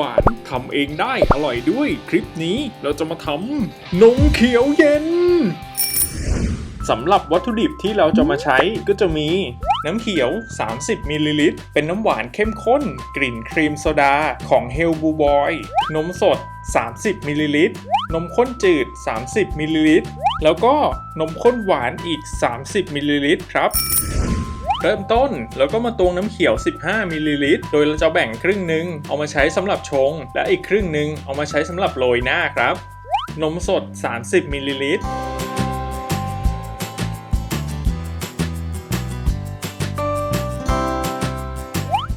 หวานทำเองได้อร่อยด้วย คลิปนี้เราจะมาทำนมเขียวเย็นสำหรับวัตถุดิบที่เราจะมาใช้ก็จะมีน้ำเขียว 30มิลลิลิตร เป็นน้ำหวานเข้มข้น กลิ่นครีมโซดาของ h e l b u b o y นมสด 30มิลลิลิตร นมข้นจืด 30มิลลิลิตร แล้วก็นมข้นหวานอีก 30มิลลิลิตรครับ เริ่มต้น แล้วก็มาตวงน้ำเขียว 15มิลลิลิตรโดยเราจะแบ่งครึ่งหนึ่งเอามาใช้สำหรับชง และอีกครึ่งหนึ่งเอามาใช้สำหรับโรยหน้าครับ นมสด 30มิลลิลิตร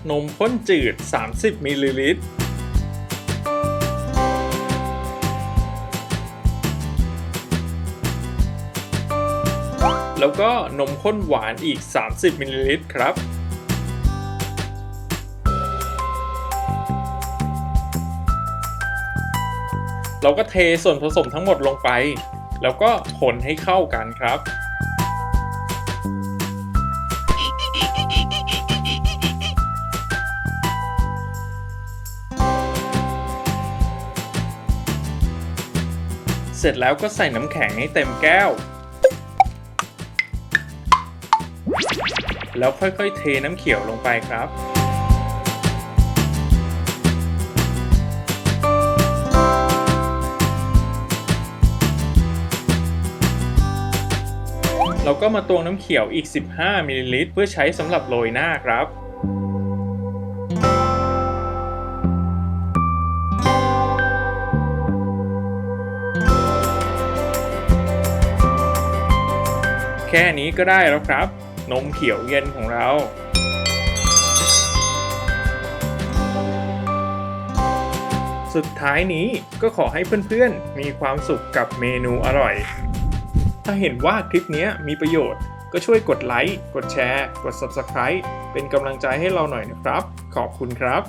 นมข้นจืด 30มิลลิลิตร แล้วก็นมข้นหวานอีก 30มิลลิลิตรครับเราก็เทส่วนผสมทั้งหมดลงไป แล้วก็คนให้เข้ากันครับ เสร็จแล้วก็ใส่น้ำแข็งให้เต็มแก้ว แล้วค่อยๆ เทน้ำเขียวลงไปครับ เราก็มาตวงน้ำเขียวอีก 15มิลลิลิตรเพื่อใช้สำหรับโรยหน้าครับแค่นี้ก็ได้แล้วครับ นมเขียวเย็นของเราสุดท้ายนี้ก็ขอให้เพื่อนๆ มีความสุขกับเมนูอร่อย ถ้าเห็นว่าคลิปนี้มีประโยชน์ก็ช่วยกดไลค์ กดแชร์ กด Subscribe เป็นกำลังใจให้เราหน่อยนะครับ ขอบคุณครับ